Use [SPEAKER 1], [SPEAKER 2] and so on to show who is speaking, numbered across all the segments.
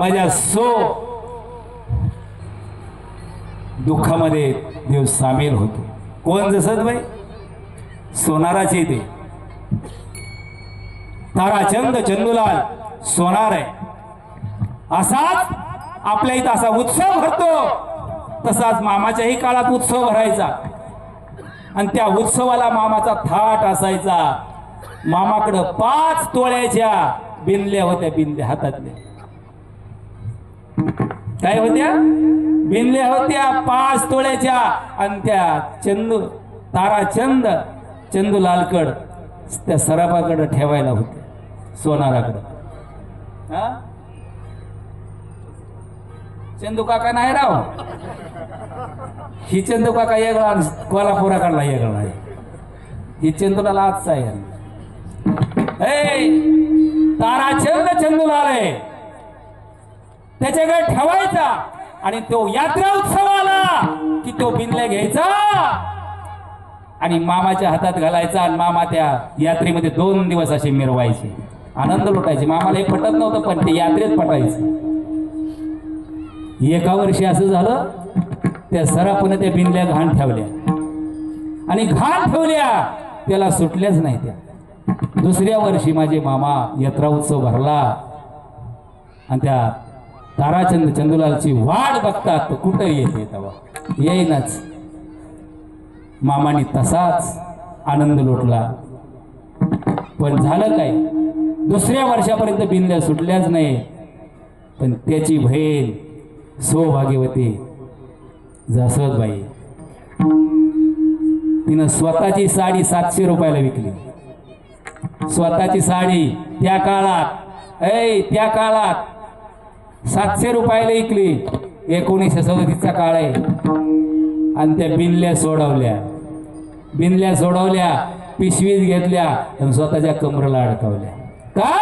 [SPEAKER 1] माझ्या सो दुःखामध्ये देव सामील होतो. कोण जसत बाई? सोनाराचे ते. ताराचंद चंदुलाल सोनार आहे. असाच आपल्या इथं असा उत्सव भरतो. तसाच मामाच्याही काळात उत्सव भरायचा. आणि त्या उत्सवाला मामाचा थाट असायचा. मामाकडं पाच तोळ्याच्या बिनल्या होत्या बिनल्या हातातल्या. काय होत्या? भिनल्या होत्या पाच तोळ्याच्या. आणि त्या चंदू ताराचंद चंदूलालकड त्या सराफाकडं ठेवायला होते सोनाराकडं. हा? चंदू काका नाही राव. ही चंदू काका येगळा कोल्हापुराकडला येगळा आहे. ही चंदूला आजचा आहे. ए ताराचंद चंदूलाल आहे. त्याच्याकडे ठेवायचा. आणि तो यात्रा उत्सव आला की तो बिनले घ्यायचा. आणि मामाच्या हातात घालायचा आणि मामा त्या यात्रेमध्ये दोन दिवस असे मिरवायचे. आनंद लुटायचे. मामाला हे पटत नव्हतं पण ते यात्रेत पटायचं. एका वर्षी असं झालं त्या सरापने त्या बिनल्या घाण ठेवल्या. आणि घाण ठेवल्या त्याला सुटल्याच नाही त्या. दुसऱ्या वर्षी माझे मामा यात्रा उत्सव भरला. आणि त्या ताराचंद चंदुलालची वाट बघतात तो कुठं येते तेव्हा. येईनच. मामाने तसाच आनंद लुटला. पण झालं काय? दुसऱ्या वर्षापर्यंत बिंद्या सुटल्याच नाही. पण त्याची बहीण सौभाग्यवती बाई तिनं स्वतःची साडी सातशे रुपयाला विकली. स्वतःची साडी त्या काळात ऐ त्या काळात सातशे रुपयाला विकली एकोणीसशे सदतीसचा काळ आहे. आणि त्या बिनल्या सोडवल्या. बिनल्या सोडवल्या पिशवीत घेतल्या आणि स्वतःच्या कमरेला अडकवल्या. का?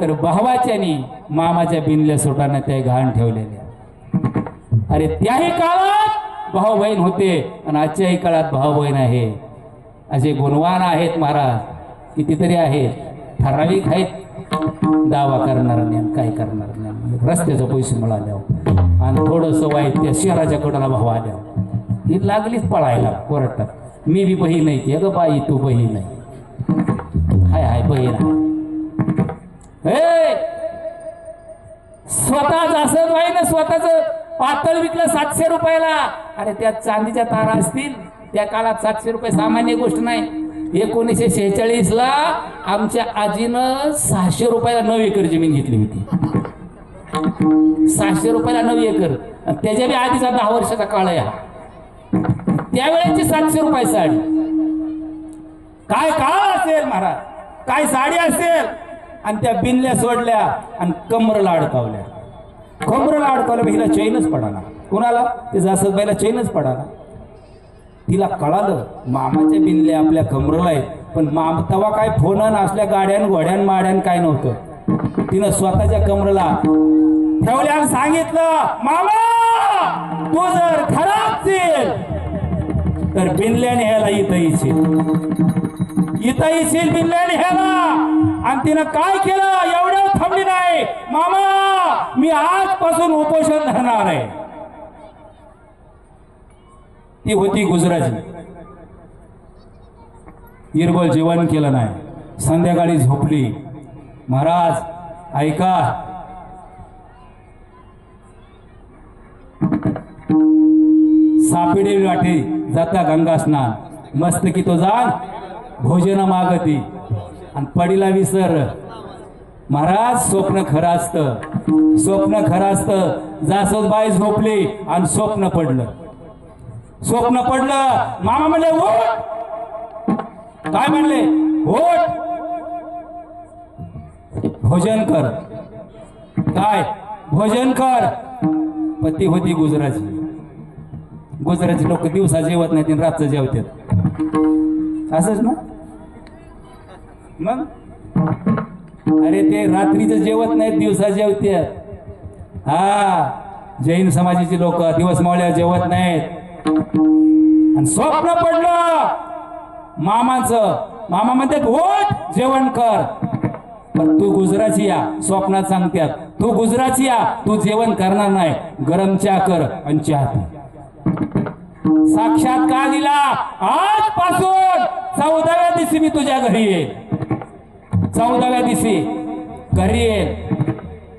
[SPEAKER 1] तर भावाच्यानी मामाच्या बिनल्या सोटाना त्या घाण ठेवलेल्या. अरे त्याही काळात भाऊ बहीण होते आणि आजच्याही काळात भाऊ बहीण आहे. असे गुणवान आहेत महाराज कितीतरी आहेत. ठराविक आहेत. दावा करणार नाही काय करणार नाही. रस्त्याचं पैसे मिळाल्यावर. आणि थोडंसं वाईट त्या शहराच्या कडाला भाव आल्यावर. ही लागलीच पळायला कोरटात. मी बी बहीण नाही ती. अगं बाई तू बहीण नाही हाय हाय बहीण आहे. हे स्वतःच असं नाही ना स्वतःच पातळ विकलं सातशे रुपयाला. अरे त्या चांदीच्या तारा असतील. त्या काळात सातशे रुपये सामान्य गोष्ट नाही. एकोणीसशे शेहेचाळीस ला आमच्या आजीनं सहाशे रुपयाला नऊ एकर जमीन घेतली होती. सहाशे रुपयाला नऊ एकर. आणि त्याच्या बी आधीचा दहा वर्षाचा काळ आहे हा. त्यावेळेची सातशे रुपये साडी. काय काळ असेल महाराज? काय साडी असेल? आणि त्या बिनल्या सोडल्या आणि कमरला अडकावल्या. कमरला अडकावल्या हिला चैनच पडाना कुणाला? ते जासत बाईला चैनच पडाना तिला कळालं मामाचे बिनले आपल्या कमरला आहेत. पण माम तवा काय फोन असल्या गाड्यान घोड्यान माड्यान काय नव्हतं. तिनं स्वतःच्या कमरला ठेवल्या सांगितलं मामा तू जर खराब असेल तर बिनल्याने ह्याला इथं येशील. इथं येशील बिनल्याने ह्याला. आणि तिनं काय केलं? एवढं थांबली नाही. मामा मी आजपासून उपोषण धरणार आहे. ती होती गुजराची इरबल जेवण केलं नाही. संध्याकाळी झोपली. महाराज ऐका. सापिडे वाटे जाता गंगा स्नान मस्त की तो जाण भोजन मागती. आणि पडीला विसर. महाराज स्वप्न खरं असतं. स्वप्न खरं असतं. जासत बाई झोपली आणि स्वप्न पडलं. स्वप्न पडलं. मामा म्हणले ओट काय म्हणले? ओट भोजन कर. काय? भोजन कर. पती होती गुजराची गुजराची लोक दिवसा जेवत नाहीत आणि रातचं जेवतात. असंच ना? मग? अरे ते रात्रीचं जेवत नाहीत दिवसा जेवतात. हा जैन समाजाची लोक दिवस मावळ्या जेवत नाहीत. आणि स्वप्न पडलं. मामाचं मामा म्हणतात ओट जेवण कर. पण तू गुजराची या स्वप्नात सांगत्यात. तू गुजराची या तू जेवण करणार नाही. गरम चहा कर आणि चहा साक्षात का दिला? आजपासून चौदाव्या दिवशी मी तुझ्या घरी येईल चौदाव्या दिवशी घरी येईल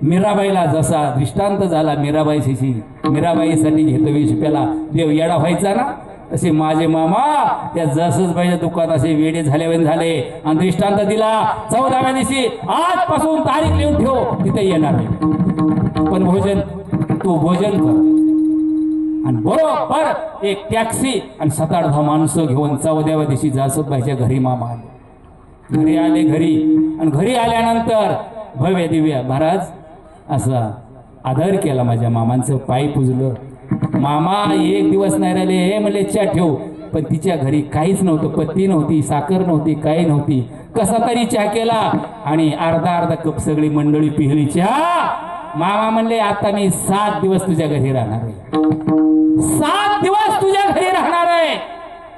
[SPEAKER 1] मीराबाईला जसा दृष्टांत झाला मीराबाईशी मीराबाईसाठी घेतो वीस रुपयाला. देव येडा व्हायचा ना? तसे माझे मामा त्या जसबाईच्या दुकान असे वेडे झाले झाले. आणि दृष्टांत दिला चौदाव्या दिवशी आजपासून तारीख लिहून ठेव तिथे येणार आहे. पण भोजन तू भोजन कर. आणि बरोबर एक टॅक्सी आणि सात आठ दहा माणसं घेऊन चौदाव्या दिवशी जासोबाईच्या घरी मामा आले. घरी आले घरी. आणि घरी आल्यानंतर भव्य दिव्य. महाराज असा आदर केला माझ्या मामांचं पाय पुजलं. मामा एक दिवस नाही राहिले. हे म्हणले च्या ठेव. पण तिच्या घरी काहीच नव्हतं. पत्ती नव्हती साखर नव्हती काही नव्हती. कसा तरी चहा केला आणि अर्धा अर्धा कप सगळी मंडळी पिहली. चहा मामा म्हणले आता मी सात दिवस तुझ्या घरी राहणार आहे. सात दिवस तुझ्या घरी राहणार आहे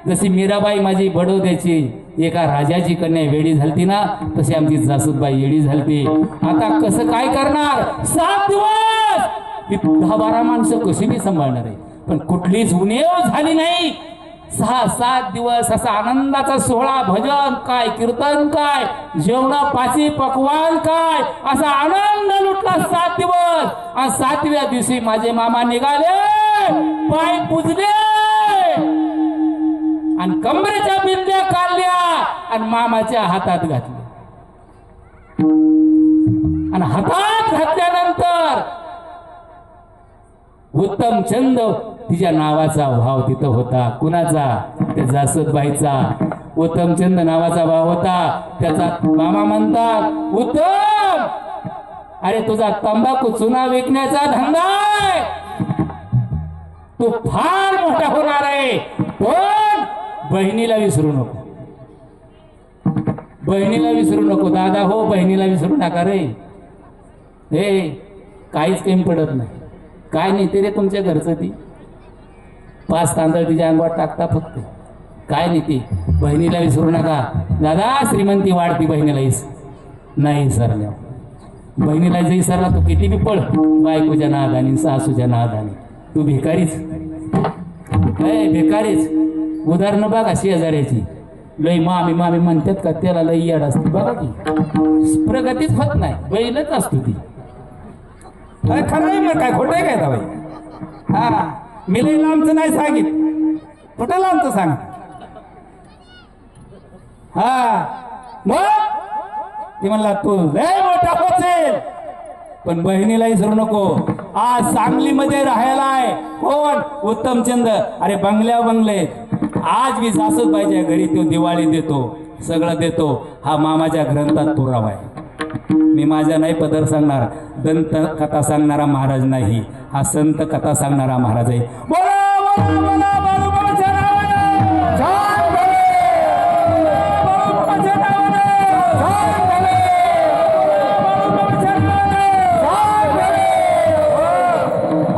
[SPEAKER 1] जशी मीराबाई माझी बडोद्याची एका राजाची कन्या वेडी झालती ना तशी आमची जासूदबाई येडी झालती. आता कसं काय करणार? सात दिवस! ही दहा बारा माणसं कशी मी सांभाळणार आहे. पण कुठलीच उणीव झाली नाही. सहा सात दिवस असा आनंदाचा सोहळा भजन काय कीर्तन काय जेवणा पाची पकवान काय असा आनंद लुटला सात दिवस. आणि सातव्या दिवशी माझे मामा निघाले पाय पुजले. आणि कमरेच्या बिंद्या काढल्या आणि मामाच्या हातात घातल्या आणि हातात घातल्यानंतर उत्तम छंद तिच्या नावाचा भाव तिथं होता. कुणाचा? त्या जासदबाईचा. उत्तम चंद नावाचा भाव होता. त्याचा मामा म्हणतात उत्तम! अरे तुझा तंबाखू चुना विकण्याचा धंदा आहे. तू फार मोठा होणार आहे. बहिणीला विसरू नको. बहिणीला विसरू नको. दादा हो बहिणीला विसरू नका रे. हे काहीच कमी पडत नाही. काय नाही ते रे तुमच्या घरचं ती? पाच तांदळ तिच्या अंगावर टाकता फक्त. काय नाही ती बहिणीला विसरू नका. दादा श्रीमंती वाढती बहिणीला इस. नाही सरल्या बहिणीला जे सरला तू किती बी पळ. बायकोच्या नादानी सासूच्या नादानी. तू भिकारीच. ए भिकारीच. उदाहरणं बघा शेजाऱ्याची. लई मामी मामी म्हणतात का त्याला लई याड असते. बघा की प्रगतीच होत नाही बैलच असतो ती.
[SPEAKER 2] अरे खरं आहे मग काय खोटं आहे काय बाई? हा मी लई लांबचं नाही सांगित. कुठं लांबचं सांग? हा मग? ते म्हणला तू लय मोठा होचेल पण बहिणीला विसरू नको. आज सांगलीमध्ये राहायला आहे. कोण? उत्तमचंद. अरे बंगल्या बंगले आज मी सासूबाईच्या घरी तो दिवाळी देतो सगळं देतो. हा मामाच्या ग्रंथात पुरावा आहे. मी माझ्या नाही पदर सांगणार दंत कथा सांगणारा महाराज नाही. हा संत कथा सांगणारा महाराज आहे. बोला बोला बोला.